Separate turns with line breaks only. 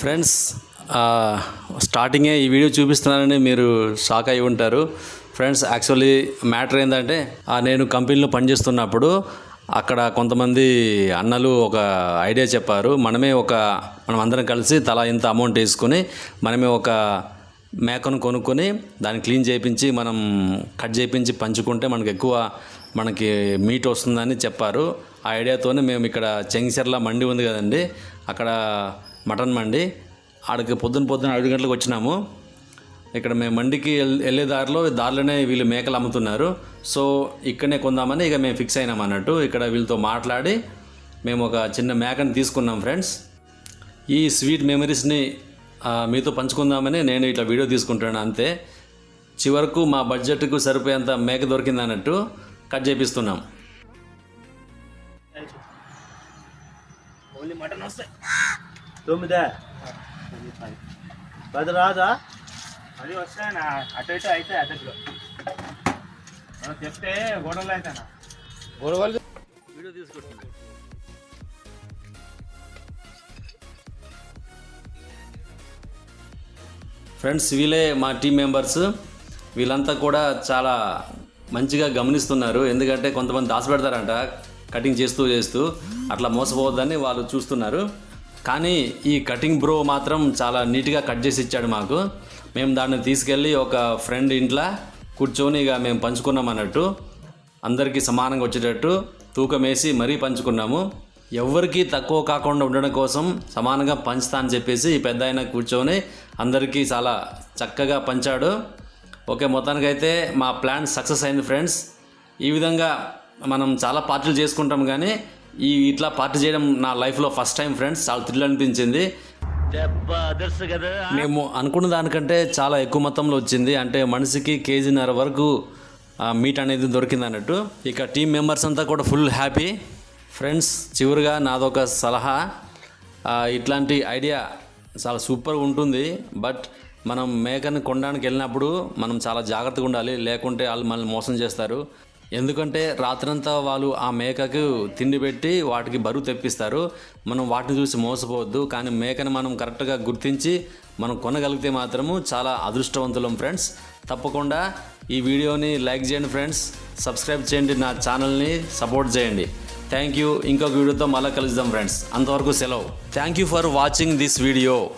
Friends స్టార్టింగే ఈ video చూపిస్తున్నానని మీరు షాక్ అయి ఉంటారు. ఫ్రెండ్స్ యాక్చువల్లీ మ్యాటర్ ఏంటంటే నేను కంపెనీలో పనిచేస్తున్నప్పుడు అక్కడ కొంతమంది అన్నలు ఒక ఐడియా చెప్పారు. మనమే ఒక మనం అందరం కలిసి తలా ఇంత అమౌంట్ వేసుకొని మనమే ఒక మేకను కొనుక్కొని దాన్ని క్లీన్ చేయించి మనం కట్ చేయించి పంచుకుంటే మనకు ఎక్కువ మనకి మీట్ వస్తుందని చెప్పారు. ఆ ఐడియాతోనే మేము ఇక్కడ చెంగిచెర్ల మండి ఉంది కదండి. అక్కడ మటన్ మండి. ఆడికి పొద్దున పొద్దున ఐదు గంటలకు వచ్చినాము. ఇక్కడ మేము మండికి వెళ్ళే దారిలో దారిలోనే వీళ్ళు మేకలు అమ్ముతున్నారు. సో ఇక్కడనే కొందామని ఇక మేము ఫిక్స్ అయినాం అన్నట్టు ఇక్కడ వీళ్ళతో మాట్లాడి మేము ఒక చిన్న మేకని తీసుకున్నాం ఫ్రెండ్స్. ఈ స్వీట్ మెమరీస్ని మీతో పంచుకుందామని నేను ఇట్లా వీడియో తీసుకుంటాను అంతే. చివరకు మా బడ్జెట్కు సరిపోయేంత మేక దొరికింది అన్నట్టు కట్ చేపిస్తున్నాం.
ఓన్లీ మటన్ వస్తాయి
తొమ్మిదే? పది రాదా?
అది వస్తాయి నా అటు ఇటు అయితే అటెట్లో మనం చెప్తే గొడవలు అవుతానా
వీడియో తీసుకుంటున్నాం. ఫ్రెండ్స్ వీళ్ళే మా టీం మెంబర్స్. వీళ్ళంతా కూడా చాలా మంచిగా గమనిస్తున్నారు. ఎందుకంటే కొంతమంది దాచిపెడతారంట. కటింగ్ చేస్తూ చేస్తూ అట్లా మోసపోవద్దని వాళ్ళు చూస్తున్నారు. కానీ ఈ కటింగ్ బ్రో మాత్రం చాలా నీట్గా కట్ చేసి ఇచ్చాడు మాకు. మేము దాన్ని తీసుకెళ్ళి ఒక ఫ్రెండ్ ఇంట్లో కూర్చొని ఇక మేము పంచుకున్నాం అన్నట్టు. అందరికీ సమానంగా వచ్చేటట్టు తూకం వేసి మరీ పంచుకున్నాము. ఎవరికీ తక్కువ కాకుండా ఉండడం కోసం సమానంగా పంచుతా అని చెప్పేసి ఈ పెద్ద ఆయన కూర్చొని అందరికీ చాలా చక్కగా పంచాడు. ఓకే మొత్తానికైతే మా ప్లాన్ సక్సెస్ అయింది ఫ్రెండ్స్. ఈ విధంగా మనం చాలా పార్టీలు చేసుకుంటాం కానీ ఈ ఇట్లా పార్టీ చేయడం నా లైఫ్లో ఫస్ట్ టైం ఫ్రెండ్స్ చాలా థ్రిల్ అనిపించింది. మేము అనుకున్న దానికంటే చాలా ఎక్కువ మొత్తంలో వచ్చింది. అంటే మనిషికి కేజీన్నర వరకు మీట్ అనేది దొరికింది అన్నట్టు. ఇక టీం మెంబర్స్ అంతా కూడా ఫుల్ హ్యాపీ ఫ్రెండ్స్ చివరిగా నాదొక సలహా. ఇట్లాంటి ఐడియా చాలా సూపర్గా ఉంటుంది. బట్ మనం మేకని కొనడానికి వెళ్ళినప్పుడు మనం చాలా జాగ్రత్తగా ఉండాలి. లేకుంటే వాళ్ళు మనల్ని మోసం చేస్తారు. ఎందుకంటే రాత్రంతా వాళ్ళు ఆ మేకకు తిండి పెట్టి వాటికి బరువు తెప్పిస్తారు. మనం వాటిని చూసి మోసపోవద్దు కానీ మేకను మనం కరెక్ట్గా గుర్తించి మనం కొనగలిగితే మాత్రము చాలా అదృష్టవంతులం ఫ్రెండ్స్. తప్పకుండా ఈ వీడియోని లైక్ చేయండి ఫ్రెండ్స్ సబ్స్క్రైబ్ చేయండి నా ఛానల్ని సపోర్ట్ చేయండి. Thank you. ఇంకొక వీడియోతో మళ్ళీ కలుద్దాం ఫ్రెండ్స్. అంతవరకు సెలవు. Thank you for watching this video.